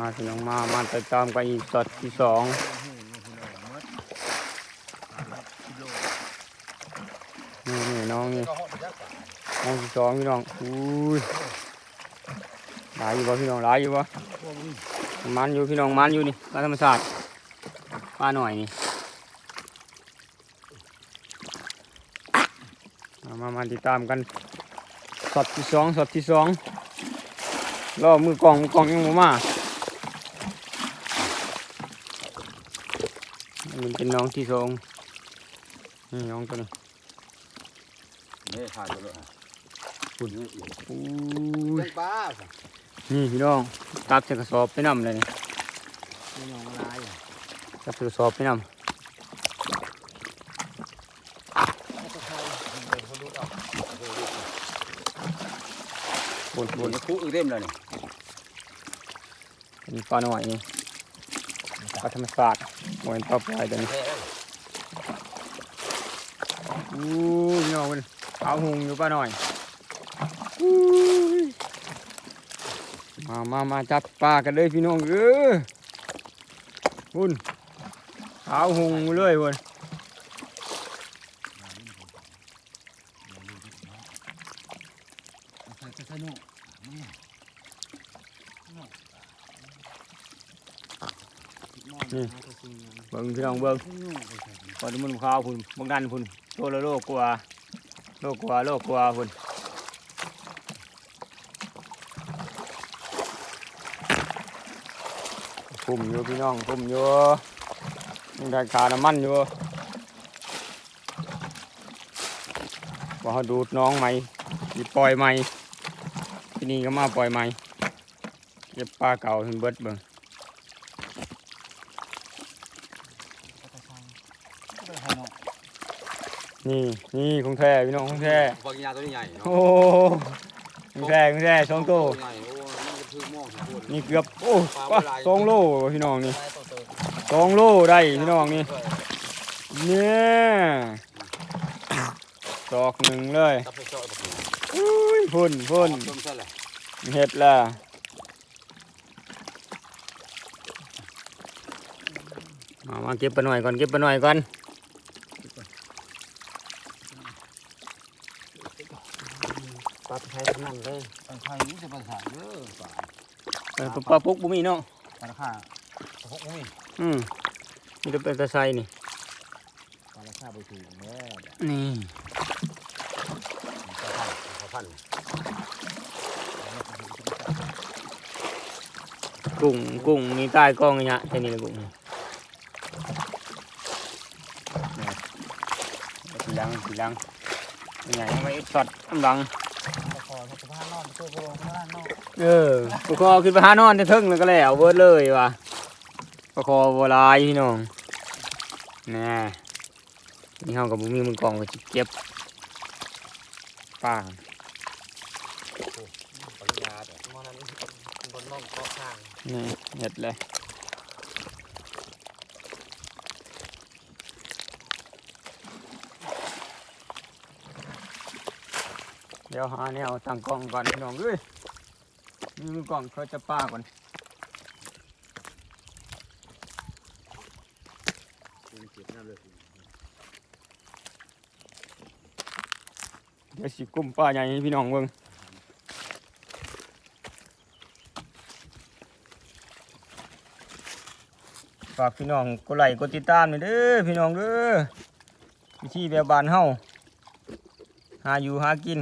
มาพี่น้องมามาติดตามกันอีกสดที่สองนี่นี่น้องนี่น้องที่สองพี่น้องอุ้ยหลายอยู่บ่พี่น้องหลายอยู่บ่มันอยู่พี่น้องมันอยู่นี่มาธรรมศาสตร์มาหน่อยนี่มามามาติดตามกันสดที่สองสดที่สองรอมือกล่องมือกล่องยังมา มันเป็นน้องที่สองนี่น้องตัวนี้นี่ขาดไปเลยอุ่นอู้ยป้านี่พี่น้องตักใส่กระสอบไปนำเลยนี่ไม่ยอมอะไรตักใส่กระสอบไปนำปุ่นบปุ่นนคู่อื่นเต็มเลยนี่เป็นปลาหน่อยนี่ปลาธรรมศาสตร์ โมเป็นปลาปลยวนี้อู้ยพี่น้องมันเอาหุงอยู่ปลาหน่อยมามามาจับปลากันเลยพี่น้องเออพุ่นเอาหุงเลยพุ่น ใส่ใส่นุ่ม เบิ่งพี่น้องเบิ่งพอดมันข้าวพุ่นบางดันพุ่นโลละโลกว่าโลกว่าโลกว่าพุ่นพุ่มอยู่พี่น้องพุ่มอยู่ยังได้ขาน้ำมันอยู่ว่าเขาดูดน้องใหม่สิปล่อยใหม่ที่นี่ก็มาปล่อยใหม่เก็บปลาเก่าถึงเบิดเบิ่ง นี่นี่ของแท้พี่น้องของแท้ปลากินยาตัวนี้ใหญ่เนาะโอ้ของแท้ของแท้สองตัวใหญ่โอ้มันกระทืบมองสองคนนี่เกือบโอ้ปะสองโลพี่น้องนี่ใส่ตัวเติมสองโลได้พี่น้องนี่เนี่ยดอกหนึ่งเลยตับไปซอยแบบนี้อุ้ยพุ่นพุ่นต้มใส่เลยเห็ดละมามาเก็บไปหน่อยก่อนเก็บไปหน่อยก่อน ปลาไทยนั่นเลยปลาไทยนี่จะปลาสายเยอะปลา เออ ปลาปุกบุมีเนาะปลาค่าปลาพกอุ้ยอืมนี่จะเป็นตะไซนี่ปลาค่าไปถูกแม่นี่ปลาพันปลาพันกุ้งกุ้งนี่ใต้กล้องนี่ฮะแค่นี้เลยกุ้งนี่ทีหลังทีหลังยังไงไม่สอดกำลังขอสะพานนอนตัวโปรงข้างล่างนอก เออประคอขึ้นไปหานอนจะทึ่งแล้วก็แล้วเบิดเลยว่ะประคอโบราณพี่น้องแน่นี่เฮากับบุมีมือกองก็สิเก็บป้าปริญญาแต่มอนั้นบนนอกก็ข้างนี่เห็ดเลยเดี๋ยวหาแนวตั้งกล้องก่อนพี่น้องเอ้ย มีมือกล่องเขาจะป้าก่อนเดี๋ยวสิกุ้มป้าใหญ่ให้พี่น้องเบิ่งฝากพี่น้องกดไลค์กดติดตามหน่อยเด้อพี่น้องเด้อวิธีแบบบานเฮาหาอยู่หากิน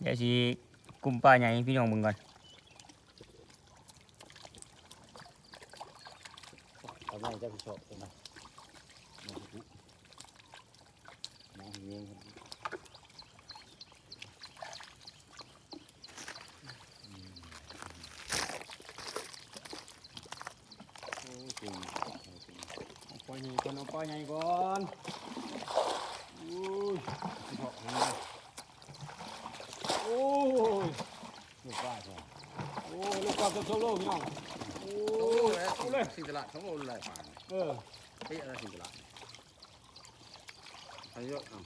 เดี๋ยว สิกุมป้าใหญ่พี่น้องเบิ่งก่อนเอาไม่จะไปชอบใช่ไหมน้องเงี้ยเอาป้าใหญ่ก่อนเอาป้าใหญ่ก่อนอุ้ยโอ้ย ลูก บ้าใช่ไหมโอ้ยลูกกลับจะโซโล่พี่น้องโอ้โอ้ยเอาเลยสิงตลาดทั้งหมดเลยป่านเออเฮ้ยอะไรสิงตลาดอายุอะ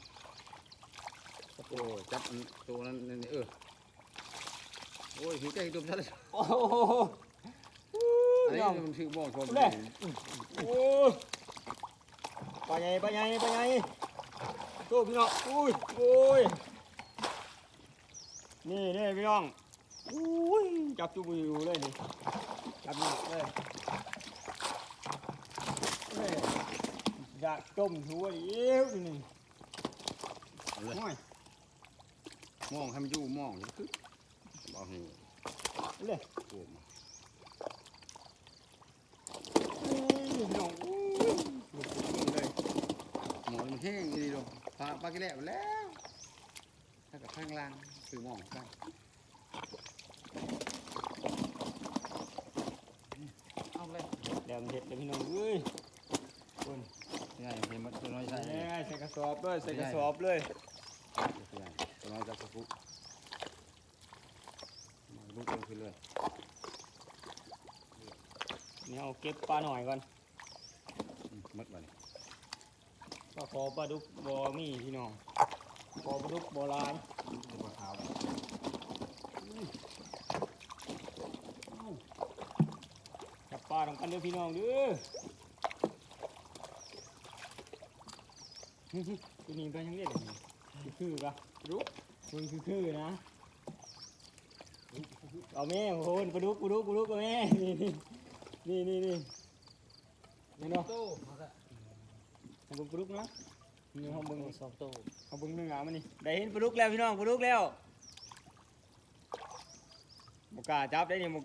โอ้จับตัวนั้นนี่เออโอ้ยหิวใจตุ่มซะเลยโอ้โหอันนี้น้องมันชื่อบ่อชมเลยโอ้ยปลาใหญ่ปลาใหญ่ปลาใหญ่โตพี่น้องอุ้ยโอ้ยนี่นี่พี่น้อง อุ้ยจับจุบุอยู่เลยนี่จับนี่เลยเฮ้ยอยากต้มหัวเดียวนี่เอาเลยโอ้ยมองให้มันอยู่มองอยู่คือบ่หิวเลยโอ้มอุ้ยพี่น้องอุ้ยหลุดมือเลยหมอนมันแห้งดีลงปลาปลากี่แล้วแล้วถ้ากับข้างล่างคือมองกันเอาเลย แด มเด็ดเลยพี่น้องเอ้ยคนใหญ่เห็นมันตัวน้อยใส่ใส่ใส่กระสอบเลยใส่กระสอบเลยตัวใหญ่ตัวน้อยจะคุกมาลุกลงขึ้นเลยเนี่ยเอาเก็บปลาหน่อยก่อนอืมมัดไปเลยปลาคอปลาดุกบอมีพี่น้องคอปลาดุกบอลาย ตัวขาว จับปลาต้อง กันเด้อพี่น้องเด้อตัวนี้ไปยังเรียกอะไรคือคือปะดุกมันคือคือนะเอาแม่โอ้โหปลาดุกปลาดุกปลาดุกเอาแม่นี่นี่นี่นี่นี่เนาะเอาบิ่งปลาดุกนะนี่เขาเบิ่งสองโต้เอาบิ่งเนื้อมันนี่ได้เห็นปลาดุกแล้วพี่น้องปลาดุกแล้วบุกล้าจับได้เนี่บก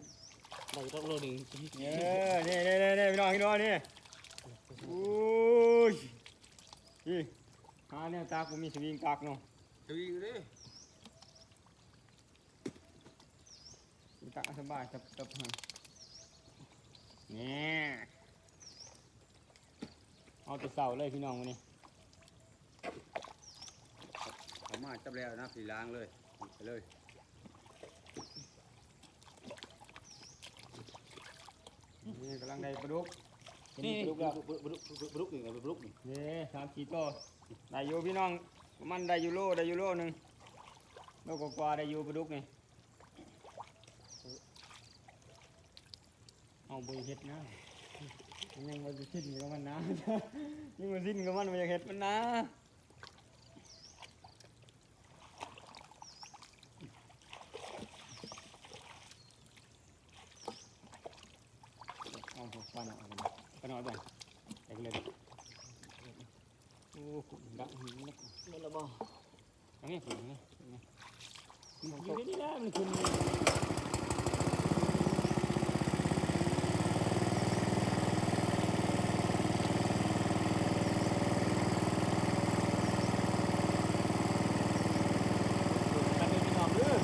เราต้องโลนึงเออนี่นี่นี่นี่พี่น้องพี่น้องนี่โอ้ยนี่หาเนี่ยตากูมีสวิงกักเนาะดูอีกดิตักสบายจับจับให้เนี่ยเอาแต่เสาเลยพี่น้องวันนี้เขามาจับแล้วนะสีล้างเลยไปเลย นี่กำลังได้ปลาดุกเห็นนี่ปลาดุกบแล้วลุกบลุกบลุกนี่ไงบลุกนี่นี่สามสี่ตัวได้อยู่พี่น้อง มันได้อยู่โลได้อยู่โลหนึ่งโลกว่าๆได้อยู่ปลาดุกนี่เอาไปเห็ดนะยังมาสิ้นกับมันนะยังมาสิ้นกับมันมาอยากเห็ดมันนะเอาไปปลาหน่อยปลาหน่อยไปไปเลยโอ้ ขุ่นดังหินนะมันละบ่อันนี้ขุ่นนี่อยู่นี่นะมันขุ่นกันเลยพี่น้องเด้อ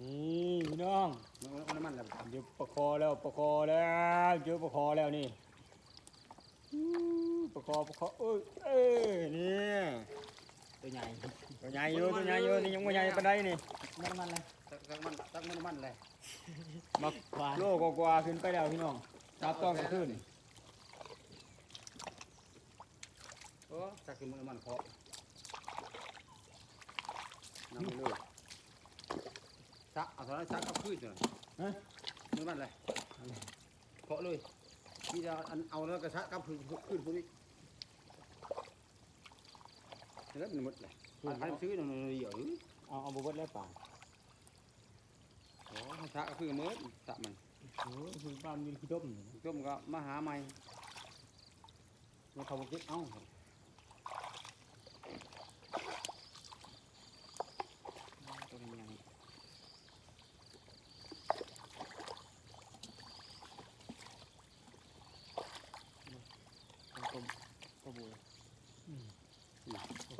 นี่พี่น้อง มันมันละ เดี๋ยว ประคอแล้วประคอแล้วเจอประคอแล้วนี่อู้ประคอประคอเอ้ยเอ้ยนี่ตัวใหญ่ตัวใหญ่อยู่ตัวใหญ่อยู่นี่ยังไม่ใหญ่ปานใดนี่มันมันเลยตักมันตักมันมันเลยมาโลกว่าๆขึ้นไปแล้วพี่น้องจับต้องกันขึ้นโอ้ตักกินมันมันเคาะน้ำมันเลยชักเอาตอนนั้นชักกับพืชเลย ฮะมันมันเลยเคาะเลยที่จะเอาแล้วกระชักกับพืชพืชพวกนี้แล้วมันหมดเลยอันซื้อหน่อยเดียวเอาเอาบวบแล้วป่าโอ้ชักกับพืชเมื่อตักมันโอ้ยคือป้ามยืนขี้ต้มนี่ต้มก็มาหาใหม่มาเขาบอกเก็บเอา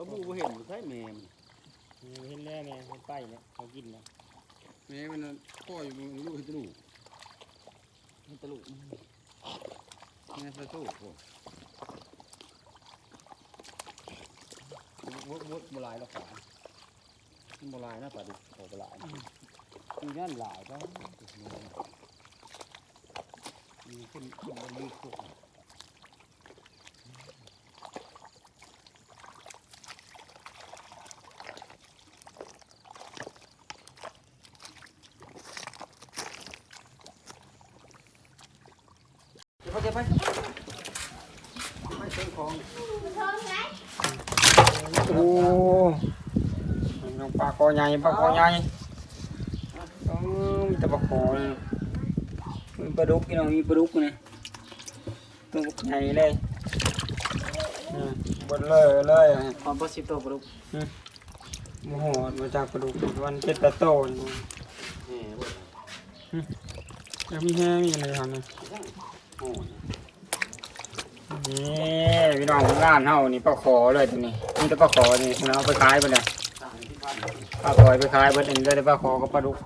ปลาบูบ่เห็นใช่แม่มันเห็นแล้วเนี่ยมันไปเนี่ยเขากินนะแม่มันพ่ออยู่ลูกเห็นตะลูกเห็นตะลูกแม่ใส่ตู้โอ้วดวดโบราณแล้วขาโบราณนะปลาดุกโอ้โบราณมีนั่นหลายก็มีขึ้นขึ้นบนมือคุก เดี๋ยว ไปไม่เชิงของโอ้น้องปลาคอใหญ่ปลาคอใหญ่เออมีแต่ปลาคอมีปลาดุกพี่น้องมีปลาดุกนี่ตัวใหญ่เลยบนเลยเลยความปสิทธิ์ตัวปลาดุกโอ้โหมาจากปลาดุกวันเจ็ดแปดโตนี่ยังมีแห้มีอะไรทำเนี่ย นี่พี่น้องของร้านเฮานี่ปลาคอเลยตัวนี้นี่แต่ปลาคอนี่คุณเอาไปขายไปเลยต่างที่พันปลาปล่อยไปขายเบิดอันนี้ได้แต่ปลาคอกับปลาดุก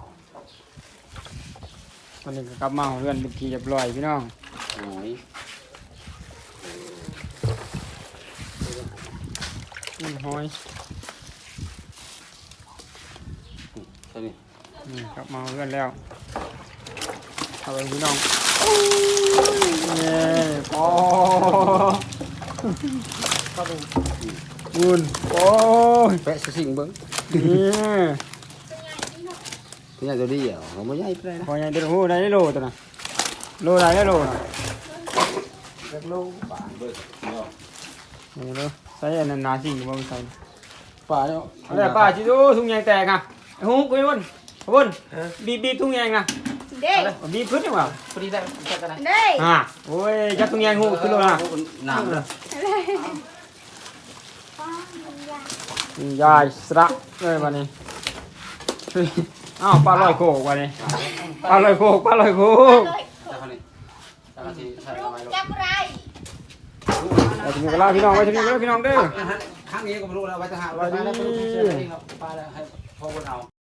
วันนี้ก็กลับมาเอาเรือนเป็นทีเรียบร้อยพี่น้องโอ้ยนี่หอยตัวนี้นี่กลับมาเอาเรือนแล้ว เอาไปพี่น้องนี่โอ้ปลาดุกบุญโอ้ยแปะสิ่งเบิ้งนี่ตัวใหญ่ตัวเดียวเขาไม่ใหญ่ไปเลยนะพอยังเดือดหูได้โลตัวน่ะโลได้ได้โลน่ะเล็กลูกป่านเบิ้งเนาะนี่เลยใส่อันนั้นนาสิบ่มีใส่ป่าเนาะอะไรป้าจิดูทุ่งยางแตกอะไอ้หูกุยบุญบุญบีบบีบทุ่งยางนะ เด้บีบขึ้นดีกว่าพอดีได้แค่กันนะเด้อ่าโอ้ยจับทุ่งยางหูขึ้นโลนะน้ำเลยยายสระเลยวันนี้อ้าวปลาลอยโคกวันนี้ปลาลอยโคกปลาลอยโคกแล้วคนนี้แล้วก็ที่ใส่ลูเอากไว้ลงจับไรเราจะมีกระลาพี่น้องไว้ที่นี่แล้วพี่น้องเด้อข้างนี้ก็ไม่รู้แล้วไว้จะหาไว้แล้วไปดูเชื่อเองครับป้าแล้วให้พ่อคนเอา